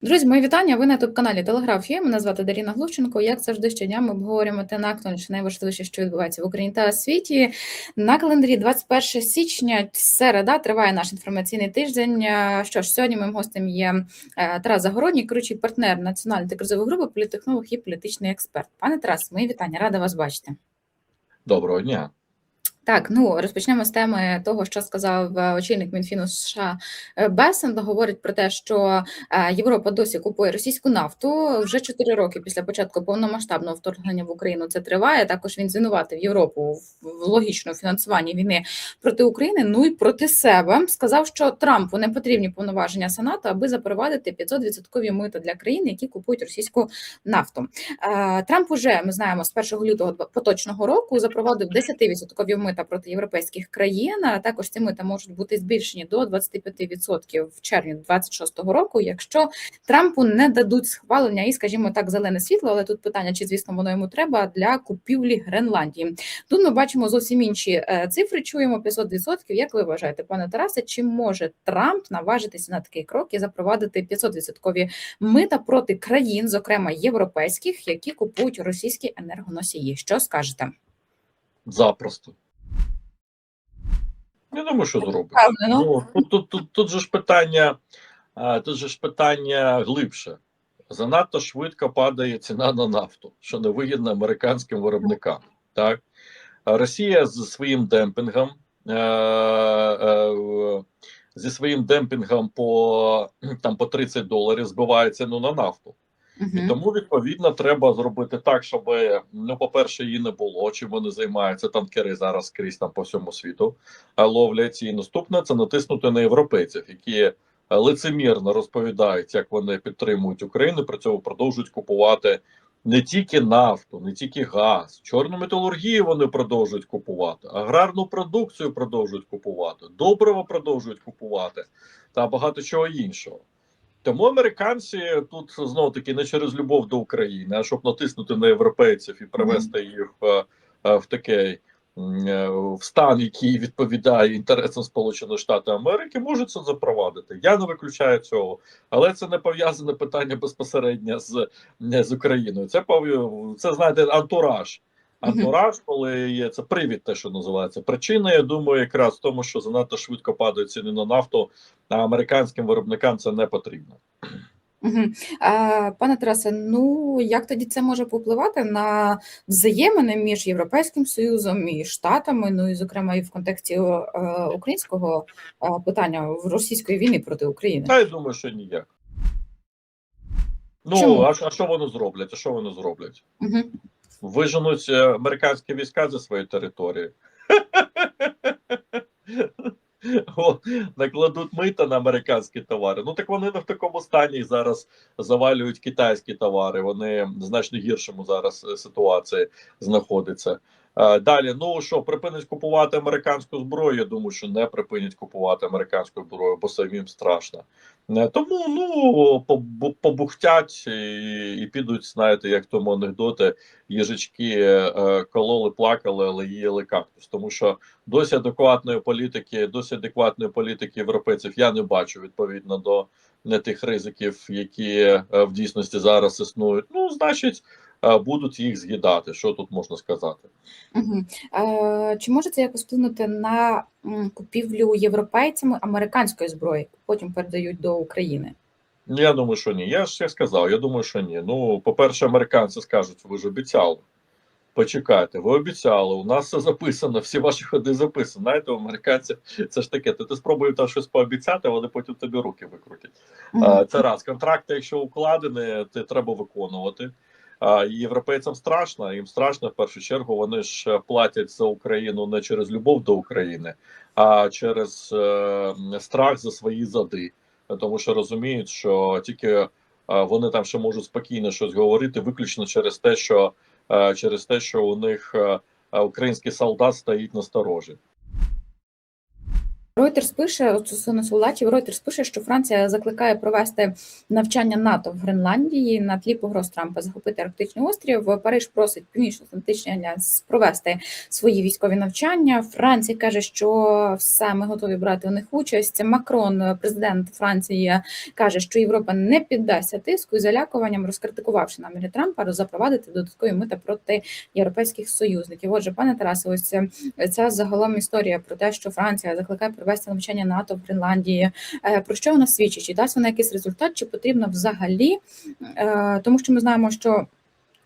Друзі, мої вітання. Ви на youtube каналі Телеграф є. Мене звати Даріна Глущенко. Як завжди, щодня ми обговорюємо те найактуальніше, найважливіше, що відбувається в Україні та світі. На календарі 21 січня, середа, триває наш інформаційний тиждень. Е, Що ж, сьогодні моїм гостем є е, Тарас Загородній, керуючий партнер національної кризової групи, політтехнолог і політичний експерт. Пане Тарас, мої вітання, рада вас бачити. Доброго дня. Так, ну розпочнемо з теми того, що сказав е, очільник Мінфіну США е, Бесен. Говорить про те, що е, Європа досі купує російську нафту вже 4 роки після початку повномасштабного вторгнення в Україну. Це триває. Також він звинуватив Європу в логічному фінансуванні війни проти України. Ну і проти себе сказав, що Трампу не потрібні повноваження Сенату, аби запровадити 500% мито для країн, які купують російську нафту. Трамп уже ми знаємо з 1 лютого поточного року запровадив 10% мита проти європейських країн. А також ці мита можуть бути збільшені до 25% в червні 26-го року, якщо Трампу не дадуть схвалення і, скажімо так, зелене світло. Але тут питання, чи звісно воно йому треба для купівлі Гренландії. Тут ми бачимо зовсім інші е, цифри. Чуємо 500%. Як ви вважаєте, пане Тарасе, чи може Трамп наважитися на такий крок і запровадити 500% мита проти країн, зокрема європейських, які купують російські енергоносії? Що скажете? Запросто. Я думаю, що зробить. Ну, тут, тут, тут, тут же ж питання, тут же ж питання глибше. Занадто швидко падає ціна на нафту, що не вигідно американським виробникам. Так? Росія зі своїм демпінгом, е, е, зі своїм демпінгом по, там, по 30 доларів збиває ціну на нафту. І тому відповідно треба зробити так, щоб ну, по-перше, її не було. Чим вони займаються танкери зараз скрізь там по всьому світу а, ловлять. І наступне це натиснути на європейців, які е, лицемірно розповідають, як вони підтримують Україну. При цьому продовжують купувати не тільки нафту, не тільки газ, чорну металургію вони продовжують купувати, аграрну продукцію продовжують купувати, добриво продовжують купувати та багато чого іншого. Тому американці тут знову таки не через любов до України, а щоб натиснути на європейців і привести їх е, е, в такий е, в стан, який відповідає інтересам Сполучених Штатів Америки, можуть це запровадити. Я не виключаю цього, але це не пов'язане питання безпосередньо з, з Україною. Це це знаєте, антураж. Антураж, коли є це привід, те, що називається. Причина, я думаю, якраз в тому, що занадто швидко падають ціни на нафту, а американським виробникам це не потрібно. А, Пане Тарасе, ну як тоді це може попливати на взаємини між Європейським Союзом і Штатами, ну і зокрема і в контексті е, українського е, питання в російської війни проти України? Та я думаю, що ніяк. Ну, Чому? а, що- а що вони зроблять? А що вони зроблять? Мгм. Виженуть е, американські війська зі своєї території. О, накладуть мита на американські товари. Ну так вони не в такому стані зараз завалюють китайські товари. Вони значно гіршому зараз е, ситуації знаходяться. Е, Далі, ну що, припинять купувати американську зброю? Я думаю, що не припинять купувати американську зброю, бо самим страшно. Е, Тому ну побухтять і, і підуть, знаєте, як тому анекдоти, їжачки е, е, кололи, плакали, але їли кактус. Тому що досі адекватної політики, досі адекватної політики європейців я не бачу відповідно до не тих ризиків, які в дійсності зараз існують. Ну, значить, будуть їх з'їдати. Що тут можна сказати? Мгм. Е, Чи може це якось вплинути на купівлю європейцями американської зброї, потім передають до України? Ну, Я думаю, що ні. Я ж я сказав, я думаю, що ні. Ну, по-перше, американці скажуть, ви ж обіцяли. Почекайте, ви обіцяли, у нас все записано, всі ваші ходи записані. Знаєте, у американців це ж таке. Ти, ти спробуєш там щось пообіцяти, вони потім тобі руки викрутять. Мгм. А, Це раз. Контракти, якщо укладені, ти треба виконувати. Європейцям страшно, їм страшно в першу чергу. Вони ж е, платять за Україну не через любов до України, а через е, страх за свої зади. Тому що розуміють, що тільки е, вони там ще можуть спокійно щось говорити, виключно через те, що через те, що у них український солдат стоїть на сторожі. Reuters пише стосовно солдатів. Reuters пише, що Франція закликає провести навчання НАТО в Гренландії на тлі погроз Трампа захопити Арктичний острів. Париж просить Північно-Атлантичний альянс провести свої військові навчання. Франція каже, що все ми готові брати у них участь. Макрон, президент Франції, каже, що Європа не піддасться тиску і залякуванням, розкритикувавши наміри Трампа запровадити додаткові мита проти європейських союзників. Отже, пане Тарасе, ось ця загалом історія про те, що Франція закликає провести навчання НАТО в Гренландії. Е, Про що вона свідчить? Чи дасть вона якийсь результат, чи потрібно взагалі? Е, Тому що ми знаємо, що.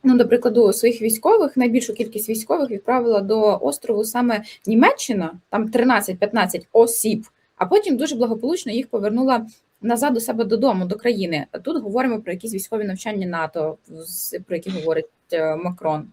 Ну, до прикладу, своїх військових найбільшу кількість військових відправила до острову саме Німеччина, там 13-15 осіб, а потім дуже благополучно їх повернула назад до себе додому, до країни. Тут говоримо про якісь військові навчання НАТО, про які говорить е, Макрон.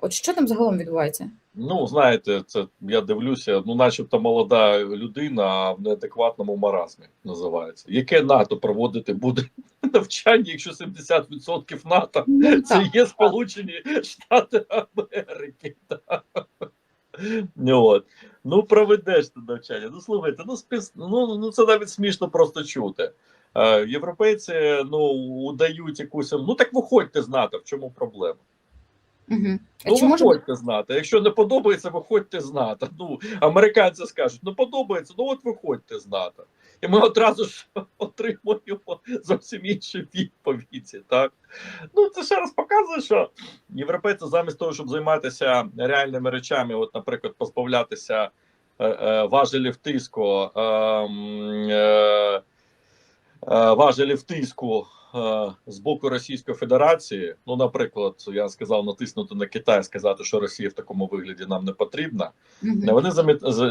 От що там загалом відбувається? Ну, знаєте, це я дивлюся, ну, начебто молода людина в неадекватному маразмі називається. Яке НАТО проводити буде навчання, якщо 70% НАТО Ну, це є Сполучені Штати Америки. Ну, от. ну проведеш ти навчання. Ну слухайте, ну, спис... ну, ну це навіть смішно просто чути. Е, європейці ну, удають якусь. Ну так виходьте з НАТО, в чому проблема? Угу. Ну, Чи може виходьте з НАТО. Якщо не подобається, виходьте з НАТО. Ну, американці скажуть, ну подобається, ну от виходьте з НАТО. І ми одразу ж отримуємо зовсім інші відповіді. Так? Ну, це ще раз показує, що європейці замість того, щоб займатися реальними речами, от, наприклад, позбавлятися е, е, важелів тиску, е, е, е, важелів тиску е, з боку Російської Федерації, ну, наприклад, я сказав натиснути на Китай, сказати, що Росія в такому вигляді нам не потрібна. Мгм. Вони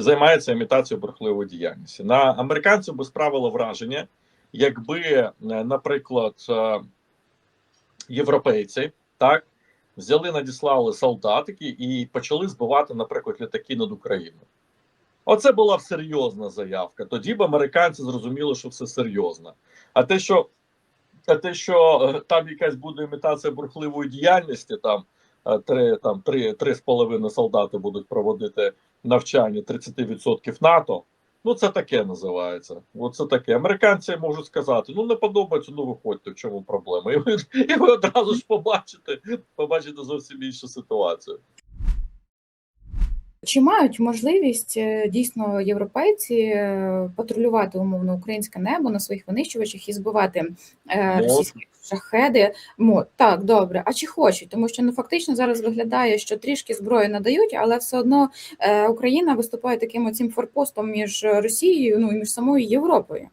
займаються імітацією бурхливої діяльності. На американців би справило враження, якби, е, наприклад, е, європейці так взяли, надіслали солдатики і почали збивати, наприклад, літаки над Україною. Оце була серйозна заявка. Тоді б американці зрозуміли, що все серйозно. А те, що а те, що е, там якась буде імітація бурхливої діяльності, там е, три там три, три з половиною солдати будуть проводити навчання 30% НАТО. Ну, це таке називається. Оце таке. Американці можуть сказати: ну не подобається, ну виходьте, в чому проблема. І ви, і ви одразу ж побачите, побачите зовсім іншу ситуацію. Чи мають можливість е, дійсно європейці е, патрулювати умовно українське небо на своїх винищувачах і збивати е, російські шахеди? Мо так, добре. А чи хочуть? Тому що ну фактично зараз виглядає, що трішки зброї надають, але все одно Україна виступає таким оцим форпостом між Росією, ну і між самою Європою.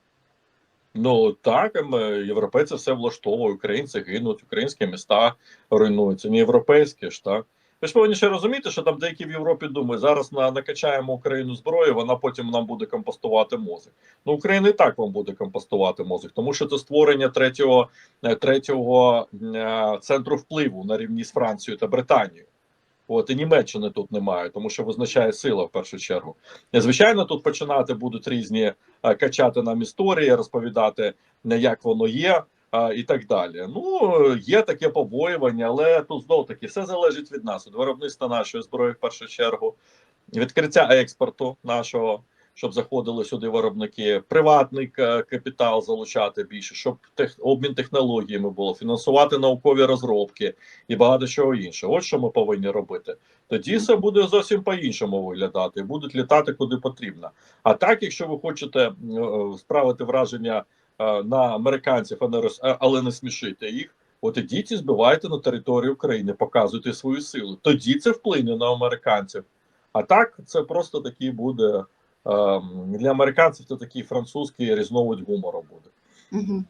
Ну так, ем, європейці все влаштовують, українці гинуть, українські міста руйнуються. Не європейські ж так. Ви ж повинні ще розуміти, що там деякі в Європі думають, зараз на накачаємо Україну зброю, вона потім нам буде компостувати мозок. Ну Україна і так вам буде компостувати мозок, тому що це створення третього, е, третього е, центру впливу на рівні з Францією та Британією. От і Німеччини тут немає, тому що визначає сила в першу чергу. Звичайно, тут починати будуть різні е, качати нам історії, розповідати, як воно є, і так далі. Ну є таке побоювання, але тут знов таки все залежить від нас, від виробництва нашої зброї в першу чергу, відкриття експорту нашого. Щоб заходили сюди виробники, приватний капітал залучати більше, щоб тех, обмін технологіями було, фінансувати наукові розробки і багато чого іншого. От що ми повинні робити. Тоді все буде зовсім по-іншому виглядати, будуть літати куди потрібно. А так, якщо ви хочете е, справити враження на американців, а не рос- але не смішити їх, от ідіть і збивайте на території України, показуйте свою силу. Тоді це вплине на американців. А так, це просто такий буде ем, для американців. Це такий французький різновид гумору буде. Угу.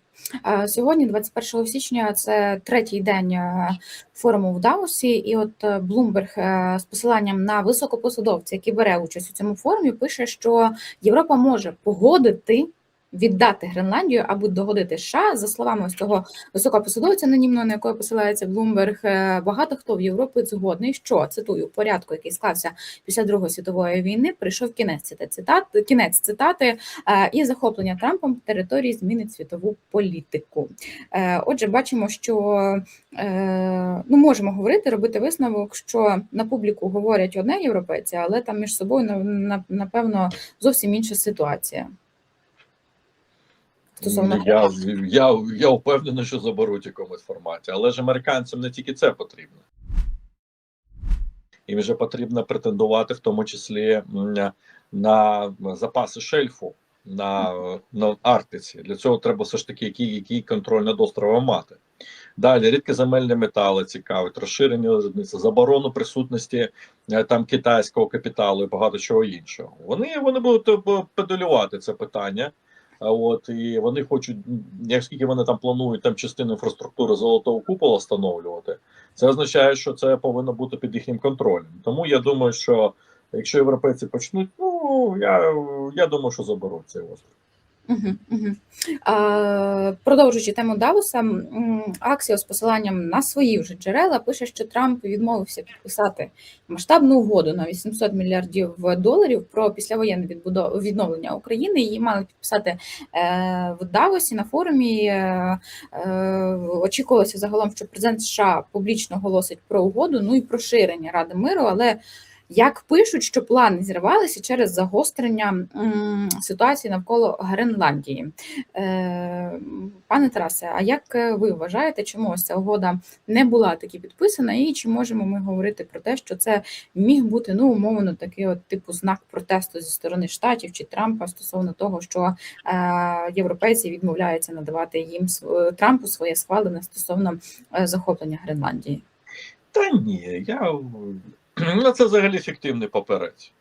Сьогодні, 21 січня, це третій день е, форуму в Давосі, і от е, Блумберг е, з посиланням на високопосадовця, який бере участь у цьому форумі, пише, що Європа може погодити віддати Гренландію або догодити США. За словами ось цього високопосадовця анонімного, на якого посилається Блумберг, багато хто в Європі згодний, що цитую порядку, який склався після Другої світової війни, прийшов кінець цитат, кінець цитати е, і захоплення Трампом території змінить світову політику. Е, Отже, бачимо, що е, ну можемо говорити, робити висновок, що на публіку говорять одне європейці, але там між собою на- на- напевно зовсім інша ситуація. Стосовно Я, я, я впевнений, що заберуть якомусь форматі, але ж американцям не тільки це потрібно. Їм вже потрібно претендувати в тому числі на запаси шельфу на, на Арктиці. Для цього треба все ж таки який, який контроль над островом мати. Далі рідкоземельні метали цікавить, розширення виробництва, заборону присутності е, там китайського капіталу і багато чого іншого. Вони, вони будуть е, педалювати це питання. От і вони хочуть, як скільки вони там планують там частину інфраструктури золотого купола встановлювати, це означає, що це повинно бути під їхнім контролем. Тому я думаю, що якщо європейці почнуть, ну я, я думаю, що заберуть цей острів. Угу, угу. Продовжуючи тему Давоса, Аксіо з посиланням на свої вже джерела пише, що Трамп відмовився підписати масштабну угоду на 800 мільярдів доларів про післявоєнне відновлення України. Її мали підписати е, в Давосі на форумі. Е, е, очікувалося загалом, що президент США публічно оголосить про угоду, ну і про ширення Ради миру, але як пишуть, що плани зірвалися через загострення ситуації навколо Гренландії. Е, Пане Тарасе, а як е, ви вважаєте, чому ось ця угода не була таки підписана, і чи можемо ми говорити про те, що це міг бути ну умовно такий от типу знак протесту зі сторони штатів чи Трампа стосовно того, що е, європейці відмовляються надавати їм Трампу своє схвалене стосовно захоплення Гренландії? Та ні, я ну, це взагалі фіктивний паперець.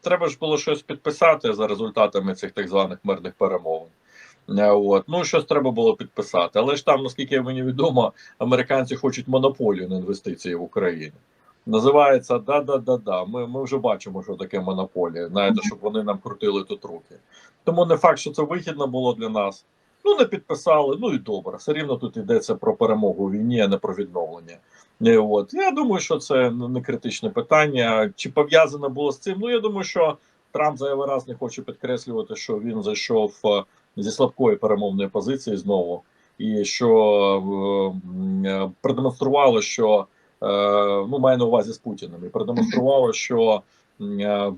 Треба ж було щось підписати за результатами цих так званих мирних перемовин. Е, От. Ну, щось треба було підписати. Але ж там, наскільки мені відомо, американці хочуть монополію на інвестиції в Україну. Називається да-да-да-да. Ми, ми вже бачимо, що таке монополія. Знаєте, щоб вони нам крутили тут руки. Тому не факт, що це вигідно було для нас. Ну, не підписали, ну і добре. Все рівно тут йдеться про перемогу у війні, а не про відновлення. Е, От я думаю, що це не критичне питання. Чи пов'язане було з цим? Ну я думаю, що Трамп зайвий раз не хоче підкреслювати, що він зайшов е, зі слабкої перемовної позиції знову, і що е, продемонструвало, що е, ну має на увазі з Путіним, і продемонструвало, що е,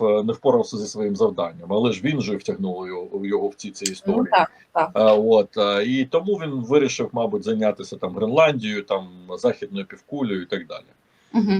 е, не впорався зі своїм завданням, але ж він же втягнув його, його в ці ці історії. Ну, так, так. Е, От і тому він вирішив, мабуть, зайнятися там Гренландією, там західною півкулею і так далі. Угу.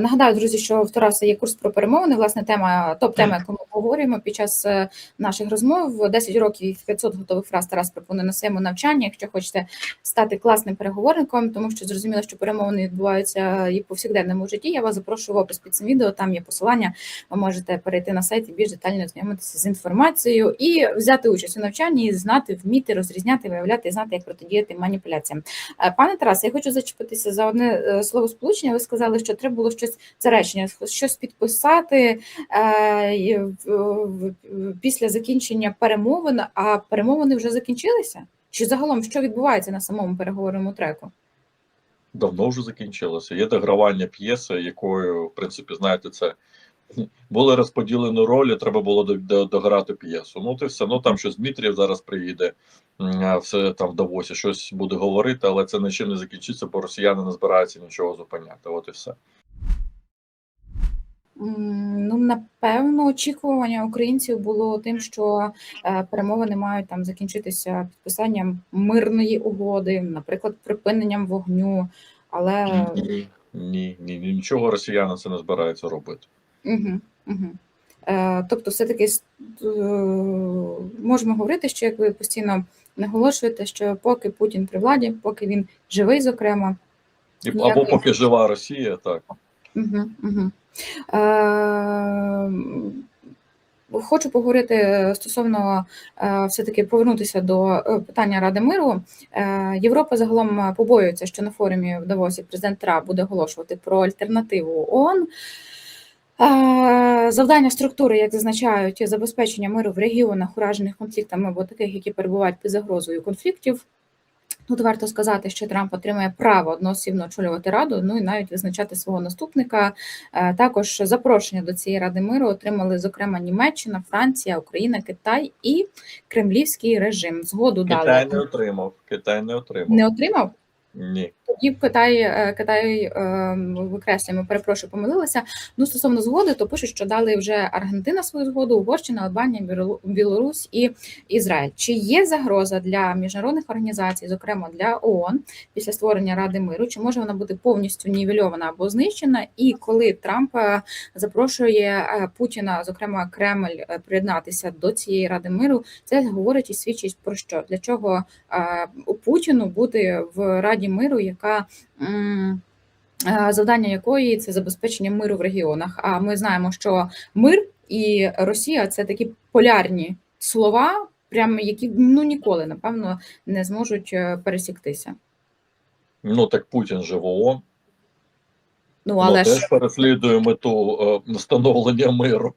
Нагадаю, друзі, що в Тараса є курс про перемовини. Власне, тема топ-тема, яку ми обговорюємо під час е, наших розмов. 10 років і 500 готових фраз Тарас пропонує на своєму навчанні. Якщо хочете стати класним переговорником, тому що зрозуміло, що перемовини відбуваються і в повсякденному житті. Я вас запрошую в опис під цим відео. Там є посилання. Ви можете перейти на сайт і більш детально ознайомитися з інформацією і взяти участь у навчанні, і знати, вміти розрізняти, виявляти і знати, як протидіяти маніпуляціям. Е, Пане Тарасе, я хочу зачепитися за одне е, слово сполучення. Ви сказали, що треба було щось це речення, щось підписати е, після закінчення перемовин. А перемовини вже закінчилися? Чи загалом що відбувається на самому переговорному треку? Давно вже закінчилося. Є догравання п'єси, якою, в принципі, знаєте, це були розподілені ролі, треба було до- до- дограти п'єсу. Ну, ти все, ну там щось Дмитрів зараз приїде, все там в Давосі, щось буде говорити, але це нічим не закінчиться, бо росіяни не збираються нічого зупиняти. От і все. Ну, напевно, очікування українців було тим, що е, перемовини мають там закінчитися підписанням мирної угоди, наприклад, припиненням вогню. Але Ні, ні, ні, ні, нічого росіяни це не збираються робити. Угу, угу. Тобто, все-таки е, можемо говорити, що як ви постійно наголошуєте, що поки Путін при владі, поки він живий, зокрема. Ніякої- або поки жива Росія, так. Угу, угу. Хочу поговорити стосовно все-таки повернутися до питання Ради миру. Європа загалом побоюється, що на форумі в Давосі президент Трамп буде оголошувати про альтернативу ООН. Е, Завдання структури, як зазначають, забезпечення миру в регіонах, уражених конфліктами або таких, які перебувають під загрозою конфліктів. Тут варто сказати, що Трамп отримає право одноосібно очолювати раду, ну і навіть визначати свого наступника. Е, Також запрошення до цієї ради миру отримали, зокрема, Німеччина, Франція, Україна, Китай і Кремлівський режим. Згоду Китай дали не отримав. Китай не отримав. не отримав. Ні. Тоді Китай, е, Китай е, викреслюємо, перепрошую, помилилася. Ну стосовно згоди, то пишуть, що дали вже Аргентина свою згоду, Угорщина, Албанія, Білору- Білорусь і Ізраїль. Чи є загроза для міжнародних організацій, зокрема для ООН, після створення Ради миру? Чи може вона бути повністю нівельована або знищена? І коли Трамп е, запрошує Путіна, зокрема Кремль, приєднатися до цієї ради миру, це говорить і свідчить про що? Для чого е, Путіну бути в Раді миру, яка е, завдання якої це забезпечення миру в регіонах. А ми знаємо, що мир і Росія це такі полярні слова, прямо які ну ніколи напевно не зможуть е, пересіктися. Ну так Путін же в ООН. Ну але ну, ж переслідує мету е, встановлення миру.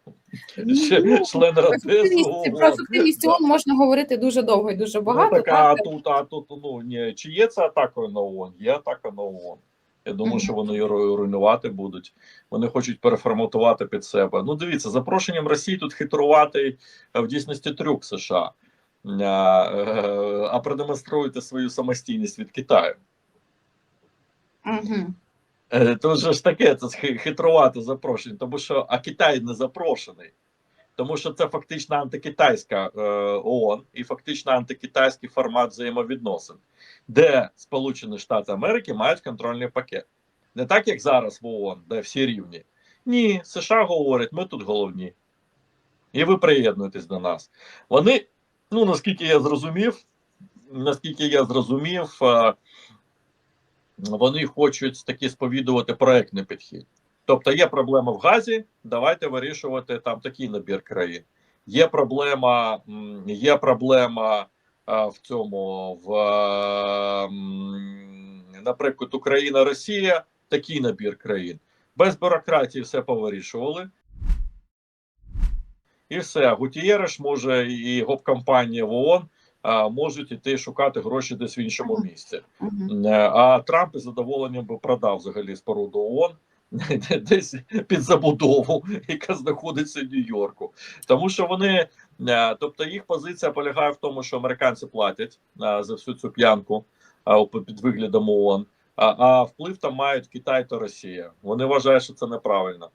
Ще ну, член про ефективність, ООН. можна говорити дуже довго і дуже багато. Ну, так, а так? тут, а тут, ну ні, чи є це атакою на ООН? Є атака на ООН. Я думаю, що вони її руйнувати будуть. Вони хочуть переформатувати під себе. Ну, дивіться, запрошенням Росії тут хитрувати в дійсності трюк США, а, е, а продемонструйте свою самостійність від Китаю. Угу. Е, Тут же ж таке це хи- хитрувати запрошення, тому що а Китай не запрошений, тому що це фактично антикитайська е, ООН і фактично антикитайський формат взаємовідносин, де Сполучені Штати Америки мають контрольний пакет. Не так, як зараз в ООН, де всі рівні. Ні, США говорять, ми тут головні. І ви приєднуєтесь до нас. Вони, ну наскільки я зрозумів, наскільки я зрозумів, е, вони хочуть таки сповідувати проектний підхід. Тобто є проблема в газі, давайте вирішувати там такий набір країн. Є проблема, є проблема в цьому, в, наприклад, Україна, Росія, такий набір країн. Без бюрократії все повирішували. І все. Гутієреш може і гоп-компанія в ООН можуть іти шукати гроші десь в іншому місці. Е, А Трамп із задоволенням би продав взагалі споруду ООН десь під забудову, яка знаходиться в Нью-Йорку. Тому що вони, е, тобто їх позиція полягає в тому, що американці платять е, за всю цю п'янку під виглядом ООН, а, а вплив там мають Китай та Росія. Вони вважають, що це неправильно.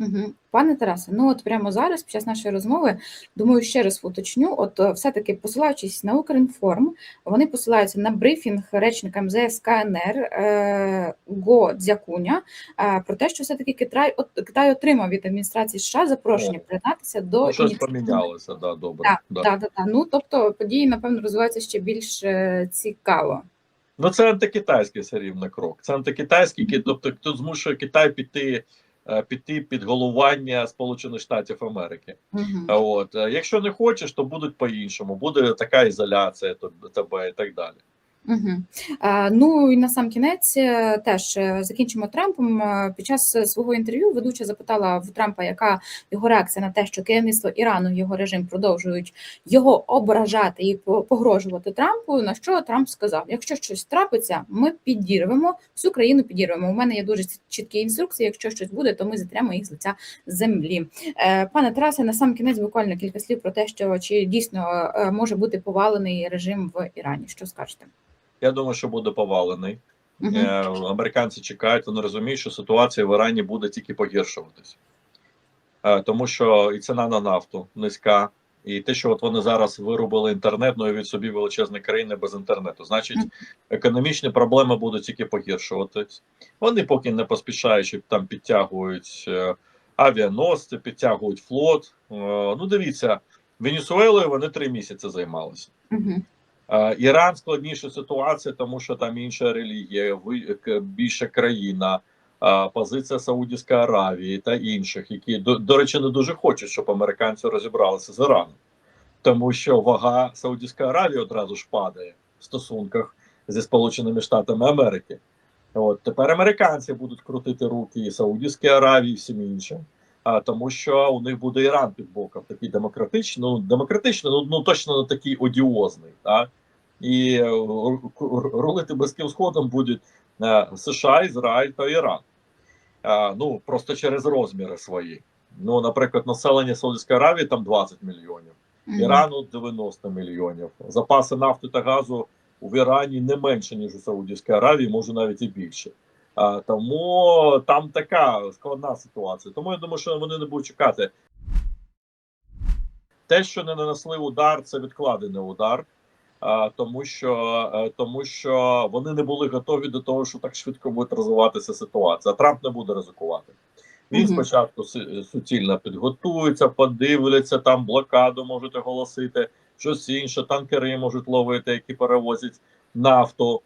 Угу. Пане Тарасе, ну от прямо зараз, під час нашої розмови, думаю, ще раз уточню. От е, все-таки посилаючись на Укрінформ, вони посилаються на брифінг речника МЗС КНР е, Го Дзякуня е, про те, що все-таки Китай, от, Китай отримав від адміністрації США запрошення О. приєднатися до Ну, щось ініціативи. помінялося, да, добре. Так, да. так, так. Ну тобто події, напевно, розвиваються ще більш е, цікаво. Ну, це антикитайський все рівно крок. Це антикитайський, ки- тобто хто змушує Китай піти, піти під головування Сполучених Штатів Америки. А От е, якщо не хочеш, то будуть по-іншому. Буде така ізоляція тебе і так далі. Угу. Ну і на сам кінець е, теж е, закінчимо Трампом. Е, Під час свого інтерв'ю ведуча запитала в Трампа, яка його реакція на те, що керівництво Ірану, його режим продовжують його ображати і погрожувати Трампу. На що Трамп сказав: якщо щось трапиться, ми підірвемо всю країну. Підірвемо. У мене є дуже чіткі інструкції. Якщо щось буде, то ми затремо їх з лиця землі. Пане Тарасе, на сам кінець буквально кілька слів про те, що чи дійсно може бути повалений режим в Ірані. Що скажете? Я думаю, що буде повалений. Е, Американці чекають, вони розуміють, що ситуація в Ірані буде тільки погіршуватись. Е, Тому що і ціна на нафту низька, і те, що от вони зараз вирубили інтернет, ну і від собі величезні країни без інтернету. Значить, економічні проблеми будуть тільки погіршуватись. Вони поки не поспішаючи там підтягують е, авіаносці, підтягують флот. Ну, дивіться, Венесуелою вони три місяці займалися. Е, Іран складніша ситуація, тому що там інша релігія, більша країна, е, позиція Саудівської Аравії та інших, які до, до речі не дуже хочуть, щоб американці розібралися з Іраном, тому що вага Саудівської Аравії одразу ж падає в стосунках зі Сполученими Штатами Америки. От тепер американці будуть крутити руки і Саудівській Аравії, і всім іншим. а, тому що у них буде Іран під боком, такий демократичний, ну демократичний, ну, ну точно не такий одіозний. Так? І е, ру- рулити Близьким Сходом будуть е, США, Ізраїль та Іран. Е, ну просто через розміри свої. Ну, наприклад, населення Саудівської Аравії там 20 мільйонів. Ірану 90 мільйонів. Запаси нафти та газу в Ірані не менше, ніж у Саудівській Аравії, може навіть і більше. Тому там така складна ситуація. Тому я думаю, що вони не будуть чекати. Те, що не нанесли удар, це відкладений удар. А, тому що е, тому що вони не були готові до того, що так швидко буде розвиватися ситуація. Трамп не буде ризикувати. Він спочатку суцільно підготується, подивляться, там блокаду можуть оголосити, щось інше, танкери можуть ловити, які перевозять нафту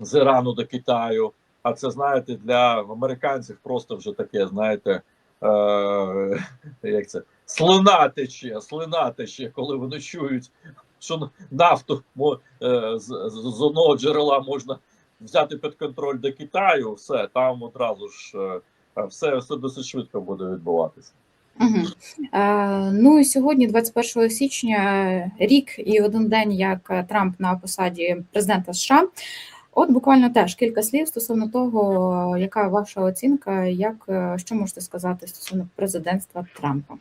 з Ірану до Китаю. А це знаєте, для американців просто вже таке, знаєте, е- як це слина тече, слина тече, коли вони чують, що нафту е, з, з, одного джерела можна взяти під контроль до Китаю, все там одразу ж. е, все, все досить швидко буде відбуватися. Мгм. Е, Ну і сьогодні, 21 січня, рік і один день, як Трамп на посаді президента США. От буквально теж кілька слів стосовно того, яка ваша оцінка, як е, що можете сказати стосовно президентства Трампа?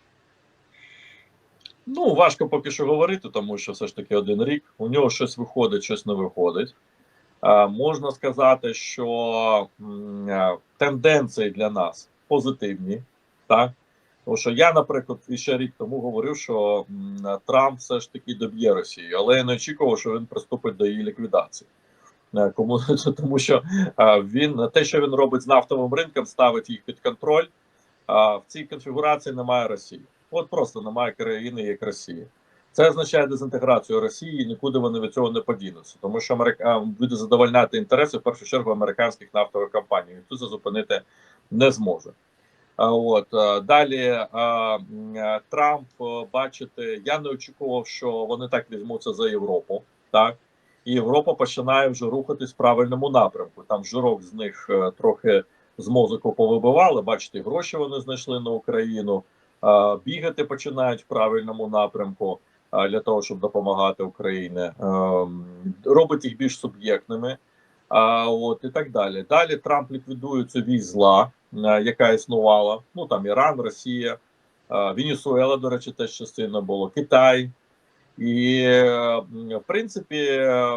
Ну важко поки що говорити, тому що все ж таки один рік. У нього щось виходить, щось не виходить. А, можна сказати, що а, тенденції для нас позитивні, так. Тому що я, наприклад, ще рік тому говорив, що м, Трамп все ж таки доб'є Росію, але я не очікував, що він приступить до її ліквідації. Е, Кому тому, що а, він те, що він робить з нафтовим ринком, ставить їх під контроль. А в цій конфігурації немає Росії. От просто немає країни, як Росія. Це означає дезінтеграцію Росії, нікуди вони від цього не подінуться, тому що Америка буде задовольняти інтереси в першу чергу американських нафтових компаній. Ніхто це зупинити не зможе. От далі Трамп, бачите, я не очікував, що вони так візьмуться за Європу. Так і Європа починає вже рухатись в правильному напрямку. Там жирок з них е, трохи з мозку повибивали. Бачите, гроші вони знайшли на Україну. Бігати починають в правильному напрямку для того, щоб допомагати Україні. Ем, Робить їх більш суб'єктними. А от і так далі. Далі Трамп ліквідує цю вісь зла, е, яка існувала. Ну там Іран, Росія, Венесуела, до речі, теж частина було, Китай. І в принципі, е,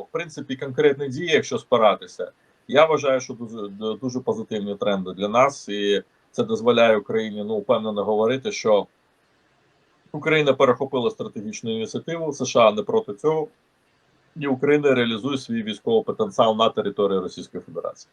в принципі, конкретні дії, якщо спиратися, я вважаю, що дуже дуже позитивні тренди для нас, і це дозволяє Україні ну впевнено говорити, що Україна перехопила стратегічну ініціативу, США не проти цього, і Україна реалізує свій військовий потенціал на території Російської Федерації.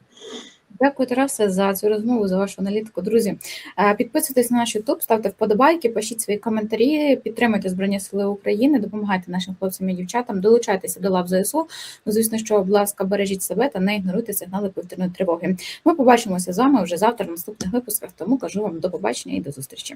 Дякую, Тарасе, за цю розмову, за вашу аналітику. Друзі, е, підписуйтесь на наш YouTube, ставте вподобайки, пишіть свої коментарі, підтримуйте Збройні Сили України, допомагайте нашим хлопцям і дівчатам, долучайтеся до лав ЗСУ. Ну, звісно, що, будь ласка, бережіть себе та не ігноруйте сигнали повітряної тривоги. Ми побачимося з вами вже завтра в наступних випусках. Тому кажу вам до побачення і до зустрічі.